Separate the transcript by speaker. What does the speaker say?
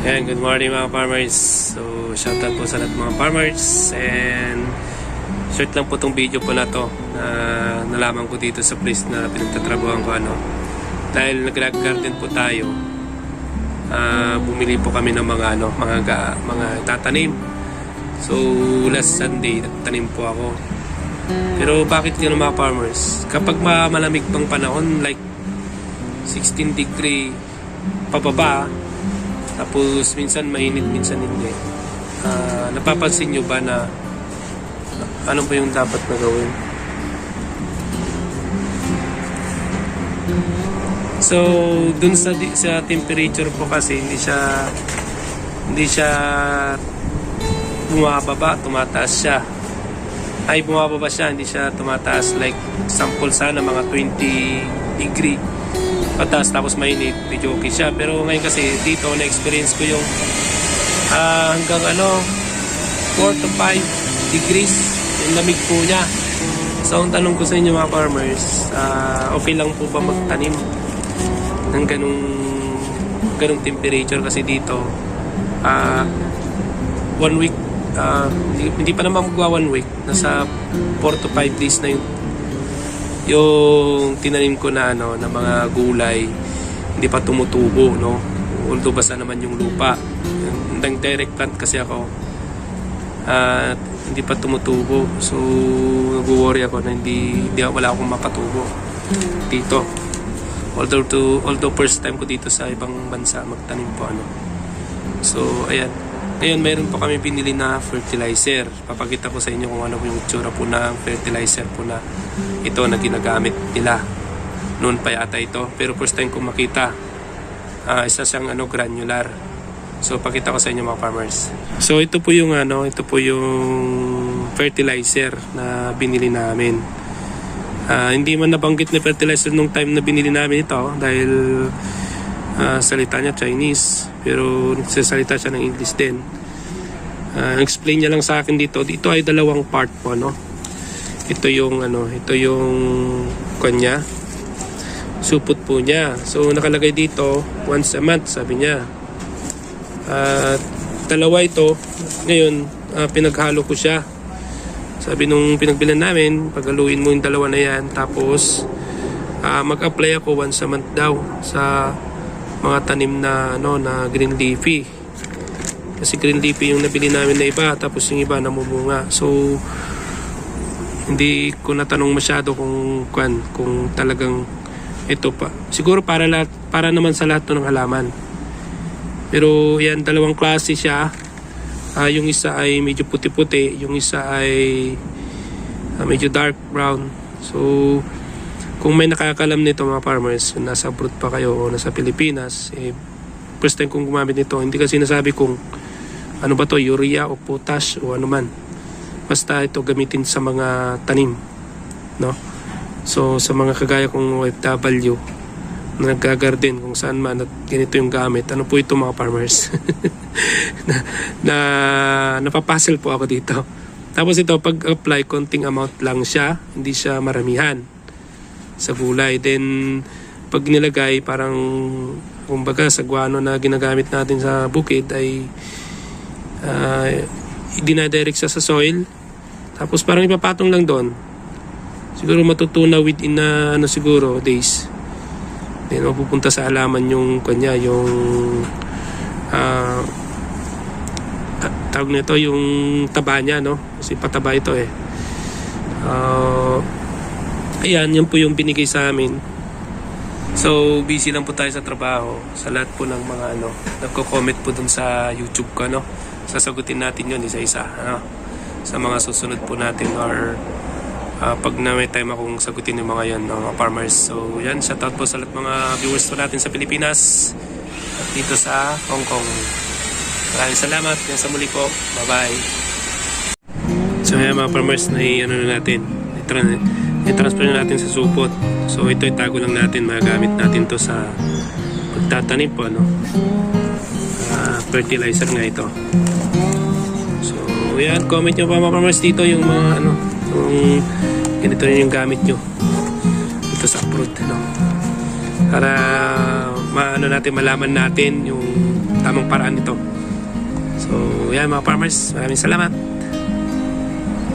Speaker 1: Ayan, good morning mga farmers. So, shoutout po sa lahat mga farmers. And, short lang po tong video po na to na nalaman ko dito sa place na pinagtatrabuhan ko ano. Dahil nag-garden po tayo, ah, bumili po kami ng mga ano, mga ga, mga tatanim. So, last Sunday, nagtanim po ako. Pero bakit yun mga farmers? Kapag ma- malamig pang panahon, like 16 degree pababa, tapos minsan mainit, minsan hindi. Ah, napapansin nyo ba na ano ba yung dapat na gawin? So, dun sa sa temperature po kasi hindi siya hindi siya bumababa, tumataas siya. Ay bumababa siya, hindi siya tumataas like sample sana mga 20 degree pataas tapos mainit, medyo okay siya. Pero ngayon kasi dito na-experience ko yung ah, hanggang ano 4 to 5 degrees yung lamig po niya. So ang tanong ko sa inyo mga farmers, ah, okay lang po ba magtanim ng ganung ganung temperature kasi dito ah one week ah, hindi, hindi pa naman magwa one week nasa 4 to 5 days na yung yung tinanim ko na ano na mga gulay hindi pa tumutubo no? Although basa naman yung lupa. Nang direct plant kasi ako. At hindi pa tumutubo. So nag-worry ako na hindi, hindi wala akong mapatubo. Dito. Although to although first time ko dito sa ibang bansa magtanim po ano. So ayan ngayon meron po kami binili na fertilizer. Papakita ko sa inyo kung ano po yung itsura po ng fertilizer po na ito na ginagamit nila. Noon pa yata ito pero first time ko makita. Ah, isa siyang ano granular. So pakita ko sa inyo mga farmers. So ito po yung ano ito po yung fertilizer na binili namin. Ah, hindi man nabanggit na fertilizer nung time na binili namin ito dahil ah, salita niya Chinese pero nagsasalita siya ng English din. Ah, explain niya lang sa akin dito dito ay dalawang part po no? Ito yung ano ito yung kanya supot po niya. So nakalagay dito once a month sabi niya. At dalawa ito ngayon ah, pinaghalo ko siya. Sabi nung pinagbilan namin paghaluin mo yung dalawa na yan tapos ah, mag-apply ako once a month daw sa mga tanim na ano na green leafy. Kasi green leafy yung nabili namin na iba tapos yung iba namumunga. So hindi ko natanong masyado kung kwan kung talagang ito pa. Siguro para lahat para naman sa lahat ng halaman. Pero yan dalawang klase siya. Ah, yung isa ay medyo puti-puti yung isa ay ah, medyo dark brown. So kung may nakakalam nito mga farmers nasa abroad pa kayo o nasa Pilipinas eh, first time kong gumamit nito. Hindi kasi nasabi kung ano ba to urea o potash o ano man. Basta ito gamitin sa mga tanim no? So sa mga kagaya kong OFW na naggagarden kung saan man at ganito yung gamit ano po ito mga farmers? Na, na napapassel po ako dito. Tapos ito pag apply konting amount lang siya. Hindi siya maramihan sa gulay. Then pag nilagay parang kumbaga sa guano na ginagamit natin sa bukid ay uh, dinadirect siya sa soil. Tapos parang ipapatong lang doon. Siguro matutunaw within na ano siguro days. Then mapupunta sa halaman yung kanya yung ah ta- tawag nito yung taba niya no? Kasi pataba ito eh. Ah, ayan yan po yung binigay sa amin so busy lang po tayo sa trabaho sa lahat po ng mga ano nagko-comment po dun sa YouTube ko no sasagutin natin yun isa-isa ano sa mga susunod po natin or Ah, pag na may time akong sagutin yung mga yan, no, mga farmers. So, yan, shoutout po sa lahat mga viewers po natin sa Pilipinas at dito sa Hong Kong. Maraming salamat. Yan sa muli po. Bye-bye. So, yan mga farmers, na ano na natin. I-tran- I-transfer na natin sa supot. So, ito itago lang natin. Magagamit natin to sa pagtatanim po, ano. Ah, fertilizer nga ito. So, yan. Comment nyo pa mga farmers dito yung mga ano, kung ganito rin yung gamit nyo dito sa abroad no? para maano natin malaman natin yung tamang paraan nito. So, yan mga farmers, maraming salamat.